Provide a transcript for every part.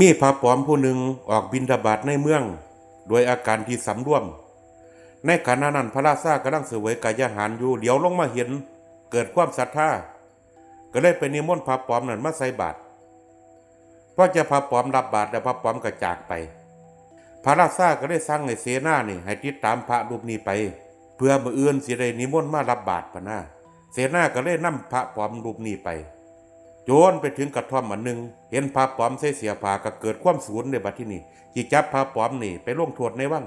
มีพระปลอมผู้หนึ่งออกบินทบาทในเมือง โดยอาการที่สำรวม ในขณะนั้นพระราชากำลังเสวยกายอาหารอยู่เหลียวลงมาเห็น เกิดความศรัทธาก็เลยไปนิมนต์พระปลอมนั้นมาใส่บาตรพอจะพระปลอมรับบาตรแล้วพระปลอมก็จากไป พระราชาก็ได้สั่งให้เสนานี่ให้ติดตามพระรูปนี้ไป เพื่อมืออื่นสิได้นิมนต์มารับบาตรพะนะเสนาก็เลยนำพระปลอมรูปนี้ไป โจรไปถึงกระท่อมอันหนึ่งเห็นพระปอมใส่เสียผ้าก็เกิดความสูญในบัดที่นี้จีจับพระปอมนี่ไปล่วงโทษในวัง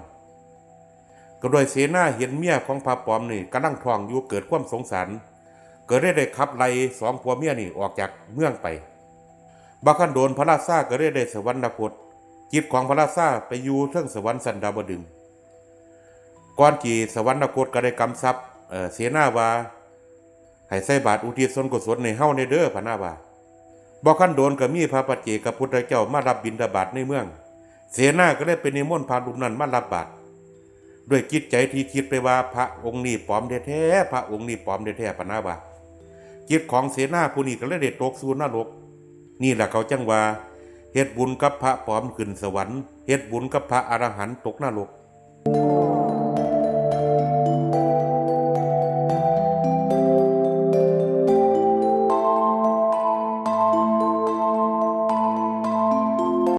ก็โดยเสนาเห็นเมียของพระปอมนี่กำลังท้องอยู่เกิดความสงสารเก็ได้ได้ขับไล่สองผัวเมียนี่ออกจากเมืองไปบักขันโดนพระราชาก็ได้ได้สวรรคตจิตของพระราชาไปอยู่เทิงสวรรค์สันดาวดึงก่อนจีสวรรคตก็ได้กำซับเอ่อเสนาว่าให้ใส่บาตรอุทิศส่วนกุศลในเฮ้าในเด้อพะนาว่า บ่คันโดนก็มีพระปัจเจกพุทธเจ้ามารับบิณฑบาตในเมือง เสนาก็ได้เป็นนิมนต์พระรูปนั้นมารับบาตด้วยจิตใจที่คิดไปว่าพระองค์นี้ปลอมแท้ๆพระองค์นี้ปลอมแท้ๆพะนาว่าจิตของเสนาผู้นี้ก็เลยได้ตกสู่นรก นี่แหละเขาจังว่าเฮ็ดบุญกับพระปลอมขึ้นสวรรค์เฮ็ดบุญกับพระอรหันต์ตกนรก